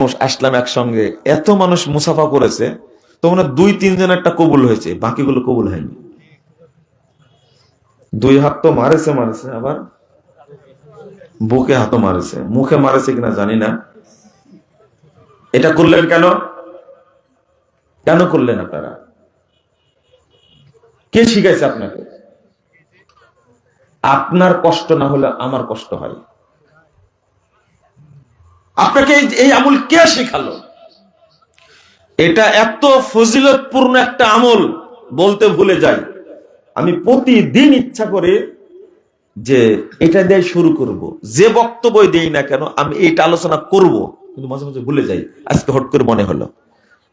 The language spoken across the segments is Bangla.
মানুষ আসলাম একসঙ্গে। এত মানুষ মুসাফা করেছে তো মানে দুই, তিনজন একটা কবুল হয়েছে, বাকিগুলো কবুল হয়নি। দুই হাত তো মারেছে মারেছে, আবার বুকে হাতও মারেছে। মুখে মারেছে কিনা জানি না। এটা করলেন কেন? কেন করলেন আপনারা? কে শিখাইছে আপনাকে? আপনার কষ্ট না হলে আমার কষ্ট হয়। আপনাকে এই- আমল কে শেখালো? এটা এত ফজিলতপূর্ণ একটা আমল বলতে ভুলে যাই। আমি প্রতিদিন ইচ্ছা করে যে এটা দিয়ে শুরু করব। যে বক্তব্য দেই না কেন, আমি এটা আলোচনা করব। কিন্তু মাঝে মাঝে ভুলে যাই। আজকে হট করে মনে হলো,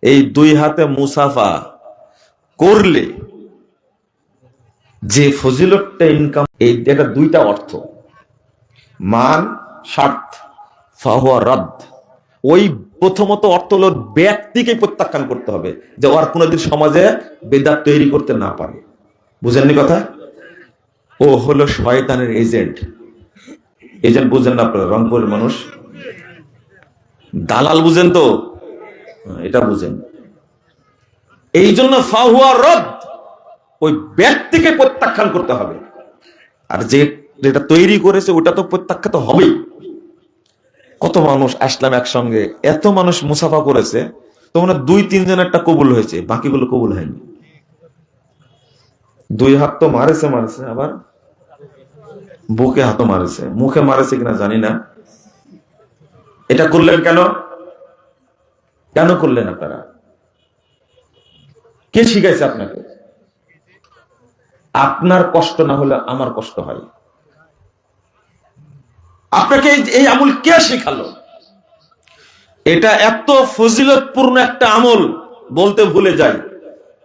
এই দুই হাতে মুসাফা করলে যে ফজিলতটা ইনকাম এই দুইটা অর্থ। মান, স্বার্থ। ফাহুয়া রদ। ওই প্রথমত অর্থ হলো ব্যক্তিকে প্রত্যাখ্যান করতে হবে যে ওর কোনোদিন সমাজে বেদাত তৈরি করতে না পারে। বুঝেননি কথা? ও হলো শয়তানের এজেন্ট। এজেন্ট বুঝেন না আপনারা রংপুরের মানুষ। দালাল বুঝেন তো? হ্যাঁ, এটা বুঝেন। এই জন্য ফাহুয়া রদ ওই ব্যক্তিকে প্রত্যাখ্যান করতে হবে। আর যে যেটা তৈরি করেছে ওটা তো প্রত্যাখ্যাত হবেই। কত মানুষ আসলাম একসঙ্গে? এত মানুষ মুসাফা করেছে তো মানে দুই, তিনজন একটা কবুল হয়েছে, বাকিগুলো কবুল হয়নি। দুই হাত তো মারেছে মারেছে, আবার বুকে হাতও মারেছে। মুখে মারেছে কিনা জানি না। এটা করলেন কেন? কেন করলেন আপনারা? কে শিখাইছে আপনাকে? আপনার কষ্ট না হলে আমার কষ্ট হয়। আপনাকে এই- আমল কে শেখালো? এটা এত ফজিলতপূর্ণ একটা আমল বলতে ভুলে যাই।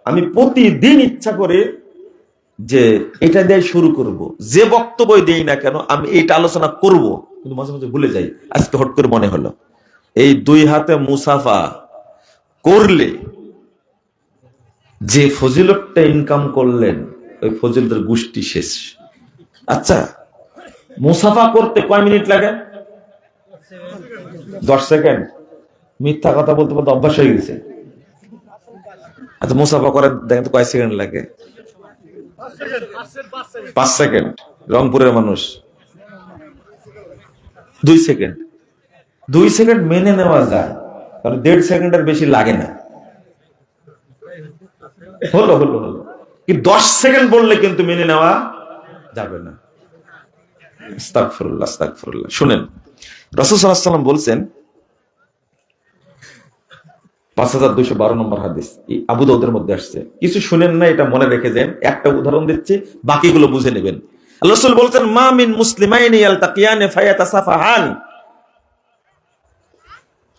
আমি প্রতিদিন ইচ্ছা করে যে এটা দিয়ে শুরু করব। যে বক্তব্য দেই না কেন, আমি এটা আলোচনা করব। কিন্তু মাঝে মাঝে ভুলে যাই। আজকে হট করে মনে হলো, এই দুই হাতে মুসাফা করলে যে ফজিলতটা ইনকাম করলেন, ওই ফজিলতের গোষ্ঠী শেষ। আচ্ছা মুসাফা করতে কয় মিনিট লাগে? দশ সেকেন্ড। মিথ্যা কথা বলতে বলতে অভ্যাস হয়ে গেছে। আচ্ছা মুসাফা করে দেখেন তো কয় সেকেন্ড লাগে? পাঁচ সেকেন্ড। রংপুরের মানুষ। দুই সেকেন্ড। দুই সেকেন্ড মেনে নেওয়া যায়, কারণ দেড় সেকেন্ডের বেশি লাগে না। হলো হলো হলো। কি দশ সেকেন্ড বললে কিন্তু মেনে নেওয়া যাবে না। শুনেন ওয়াসাল্লাম বলছেন, পাঁচ হাজার বারো নম্বর হাদিস মধ্যে আসছে। কিছু শুনেন না, এটা মনে রেখে যান একটা উদাহরণ দিচ্ছি, বাকিগুলো বুঝে নেবেন। রাসূল বলছেন, মা মিন মুসলিমাইনি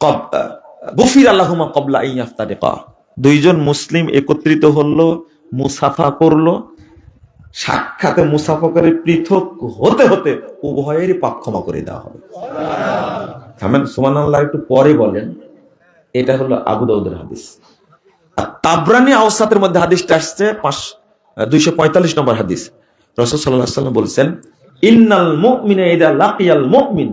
কব, গুফির আল্লাহুমা কবলা দুইজন মুসলিম একত্রিত হলো, মুসাফা করল সাক্ষাতে মুসাফা করে পৃথক হতে হতে উভয়ের পাপ ক্ষমা করে দেওয়া হবে। থামেন সুমান আল্লাহ একটু পরে বলেন, এটা হলো আবু দাউদের হাদিস। তাবরানি আওসাতের মধ্যে হাদিসটা আসছে, পাঁচ, দুইশো পঁয়তাল্লিশ নম্বর হাদিস। রসদ সাল্লাহ সাল্লাম বলছেন, ইন্নাল মুমিনা ইদা লাকিয়াল মুমিন।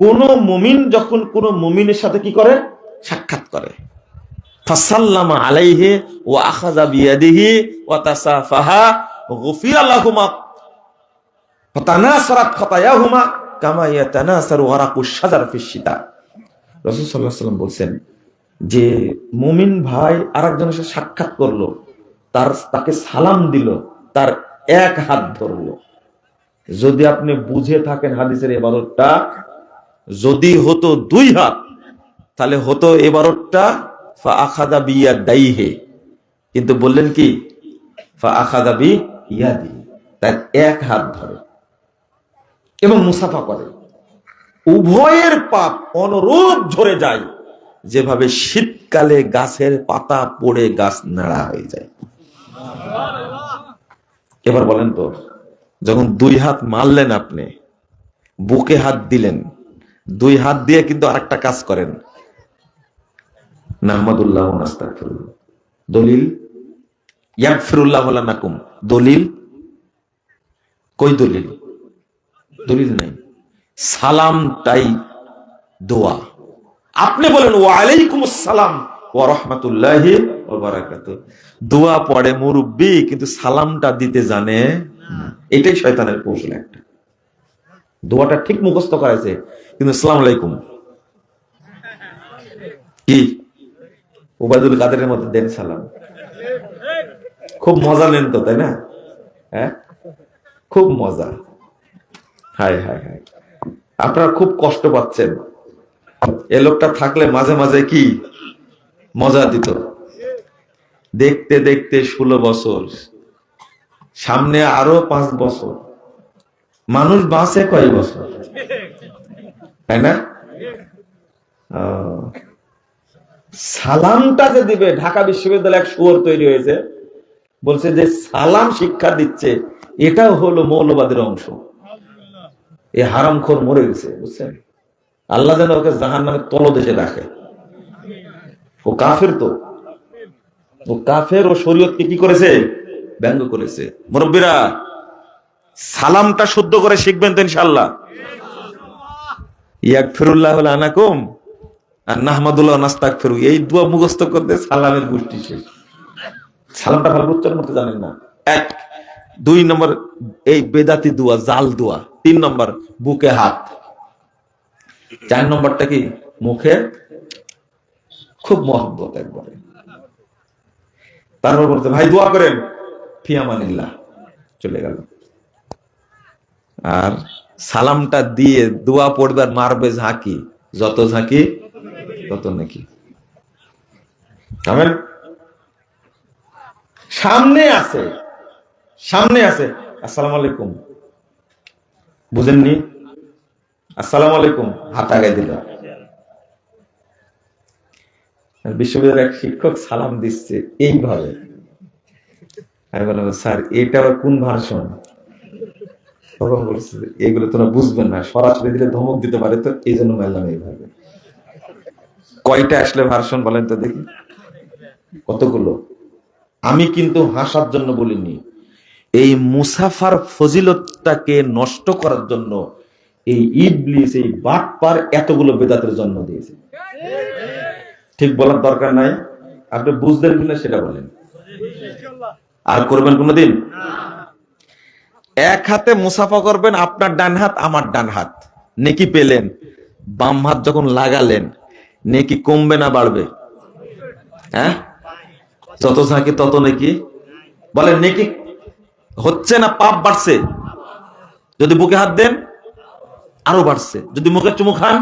কোন মুমিন যখন কোন মুমিনের সাথে কি করে? সাক্ষাৎ করে। ফাসাল্লামা আলাইহি ওয়া আখাযা বিয়াদিহি তাসাফাহা শাজার ফিশ শিতা। রাসূল আলাইহি সাল্লাম বলছেন যে, মুমিন ভাই আরেকজনের সাথে সাক্ষাৎ করল, তার, তাকে সালাম দিল, তার এক হাত ধরলো। যদি আপনি বুঝে থাকেন হাদিসের এবারটা যদি হতো দুই হাত, তাহলে হতো এবারটা ফা আখাদা বিয়া দাইহে। কিন্তু বললেন কি? ফা আখাদা ইয়াদি, তার এক হাত ধরে এবং মুসাফা করে। উভয়ের পাপ অনুরূপ ঝরে যায়, যেভাবে শীতকালে গাছের পাতা পড়ে গাছ নাড়া হয়ে যায়। এবার বলেন তো, যখন দুই হাত মারলেন আপনি, বুকে হাত দিলেন, দুই হাত দিয়ে কিন্তু আরেকটা কাজ করেন। নাহমাদুল্লাহ। দলিল, ইয়াগফিরুল্লাহ লাকুম দলিল? কই দলিল? দলিল নাই। সালামটাই দোয়া। আপনি বলেন ও আলাইকুম আসসালাম ও রহমতুল্লাহি দোয়া পড়ে মুরব্বী, কিন্তু সালামটা দিতে জানে। এটাই শয়তানের কৌশল একটা। দোয়াটা ঠিক মুখস্থ করেছে কিন্তু আসসালাম আলাইকুম। কি? ওবায়দুল কাদেরের মধ্যে দেন সালাম। খুব মজা নেন তো, তাই না? হ্যাঁ? খুব মজা। হায় হায় হায়। আপনারা খুব কষ্ট পাচ্ছেন। এ লোকটা থাকলে মাঝে মাঝে কি মজা দিত? দেখতে দেখতে ষোলো বছর, সামনে আরও পাঁচ বছর। মানুষ বাঁচে কয় বছর? তাই না? সালামটা যে দিবে, ঢাকা বিশ্ববিদ্যালয়ে এক শুয়োর তৈরি হয়েছে। বলছে যে সালাম শিক্ষা দিচ্ছে, এটাও হলো মৌলবাদের অংশ। এই হারামখোর মরে গেছে, বুঝছেন? আল্লাহ যেন ওকে জাহান নামে তলদেশে রাখে। ও কাফের তো। ও কাফের ও শরীয়তকে কি করেছে? ব্যঙ্গ করেছে। মুরব্বীরা, সালামটা শুদ্ধ করে শিখবেন তো ইনশাল্লাহ ইয়াক ফিরুল্লাহ আনাকুম আর নাহমাদুল্লাহ নাস্তাক ফেরু এই দুয়া মুখস্থ করতে সালামের গোষ্ঠী শেষ। সালামটা ভালো জানেন না। এক, দুই নম্বর, এই বেদাতি জাল তিন নম্বর, বুকে হাত। চার নম্বরটা কি? মুখে খুব মহব্বত একবারে। তারপর বলতে ভাই, দোয়া করেন। ফিয়ামানিল্লাহ, চলে গেল। আর সালামটা দিয়ে দোয়া পড়বার মারবে ঝাঁকি, যত ঝাঁকি, তত নাকি। আমেন? সামনে আছে। সামনে আছে। আসসালামু আলাইকুম। বুঝেননি? আসসালামু আলাইকুম। হাত আগায় দিল। বিশ্ববিদ্যালয়ের এক শিক্ষক সালাম দিচ্ছে এইভাবে। আমি বললাম, স্যার, এটা আবার কোন ভার্সন তখন বলছে, এগুলো তোরা বুঝবেন না। সরাসরি দিলে ধমক দিতে পারে তো এই জন্য মারলাম এইভাবে। কয়টা আসলে ভার্সন বলেন তো দেখি। কতগুলো? আমি কিন্তু হাসার জন্য বলিনি। এই মুসাফার ফজিলতটাকে নষ্ট করার জন্য এই ইবলিস, এই বাটপার এতগুলো বেদাতের জন্ম দিয়েছে। ঠিক বলার দরকার নাই। আপনি বুঝলেন কিনা সেটা বলেন। আর করবেন কোনোদিন? এক হাতে মুসাফা করবেন, আপনার ডান হাত, আমার ডান হাত। নেকি পেলেন, বাম হাত যখন লাগালেন, নেকি কমবে না বাড়বে? হ্যাঁ? যত ঝাঁকি তত নেকি। বলেন, নেকি হচ্ছে না পাপ বাড়ছে? যদি বুকে হাত দেন, আরও বাড়ছে। যদি মুখে চুমু খান,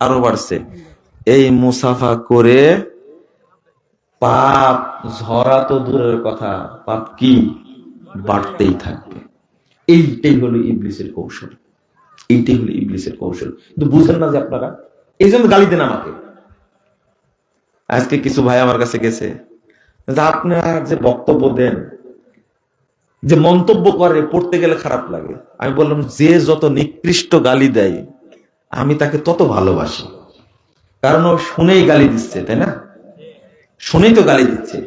আরও বাড়ছে। এই মুসাফা করে পাপ ঝরা তো দূরের কথা। পাপ কি? বাড়তেই থাকবে। এইটাই হলো ইবলিসের কৌশল। এইটাই হলো ইবলিসের কৌশল। কিন্তু বুঝেন না যে আপনারা? এই জন্য গালি দেন আমাকে আজকে কিছু ভাই আমার কাছে গেছে। আপনার যে বক্তব্য দেন, যে মন্তব্য করে, পড়তে গেলে খারাপ লাগে। আমি বললাম, যে যত নিকৃষ্ট গালি দেয়, আমি তাকে তত ভালোবাসি। কারণ ও শুনেই গালি দিচ্ছে, তাই না? শুনেই তো গালি দিচ্ছে।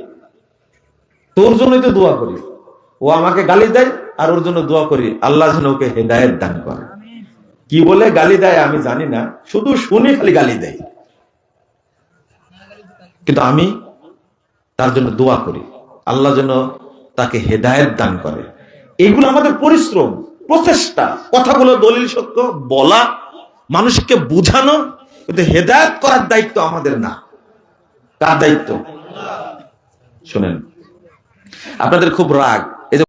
তোর জন্যই তো দোয়া করি। ও আমাকে গালি দেয়, আর ওর জন্য দোয়া করি। আল্লাহ যেন ওকে হেদায়ত দান করে। কি বলে গালি দেয় আমি জানি না, শুধু শুনে খালি গালি দেয়। কিন্তু আমি তার জন্য দোয়া করি। আল্লাহ যেন তাকে হেদায়ত দান করে। এগুলো আমাদের পরিশ্রম, প্রচেষ্টা। কথাগুলো দলিল সত্য, বলা, মানুষকে বোঝানো, কিন্তু হেদায়ত করার দায়িত্ব আমাদের না। কার দায়িত্ব? শোনেন, আপনাদের খুব রাগ।